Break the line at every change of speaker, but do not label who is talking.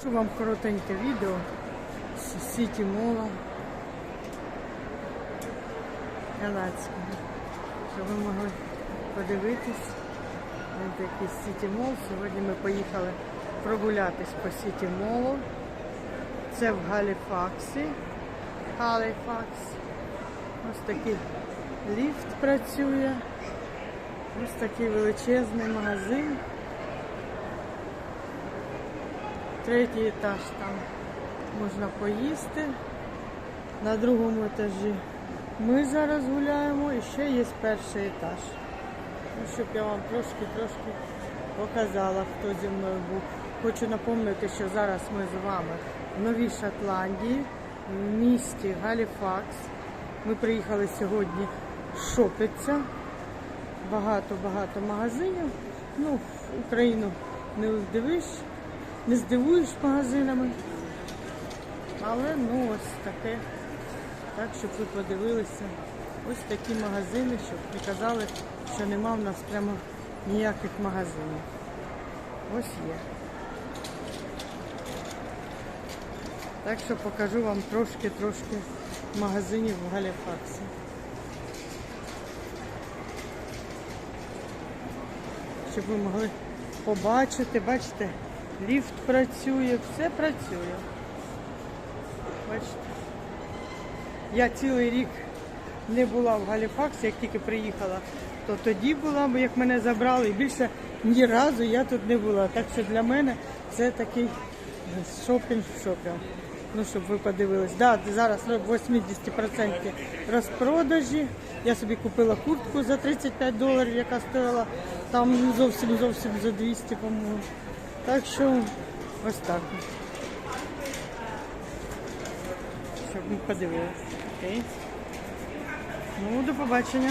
Що вам коротеньке відео з Сіті Мола Галацького, щоб ви могли подивитись. Ось такий Сіті Мол. Сьогодні ми поїхали прогулятись по Сіті Молу. Це в Галіфаксі. Галіфакс. Ось такий ліфт працює. Ось такий величезний магазин. Третій етаж там можна поїсти. На другому етажі ми зараз гуляємо і ще є перший етаж. Ну, щоб я вам трошки-трошки показала, хто зі мною був. Хочу напомнити, що зараз ми з вами в Новій Шотландії, в місті Галіфакс. Ми приїхали сьогодні шопитися. Багато-багато магазинів. Ну, в Україну не здивиш, не здивуєш магазинами. Але ну ось таке. Так, щоб ви подивилися. Ось такі магазини, щоб не казали, що нема в нас прямо ніяких магазинів. Ось є. Так що покажу вам трошки-трошки магазинів в Галіфаксі. Щоб ви могли побачити, бачите, ліфт працює, все працює. Бачите. Я цілий рік не була в Галіфаксі, як тільки приїхала, то тоді була, бо як мене забрали, і більше ні разу я тут не була. Так що для мене це такий шопінг шопінг. Ну, щоб ви подивились. Да, зараз 80% розпродажі. Я собі купила куртку за 35 доларів, яка стоїла там зовсім зовсім за 200, по-моєму. Так що ось так. Щоб ми подивилися. Окей. Ну, до побачення.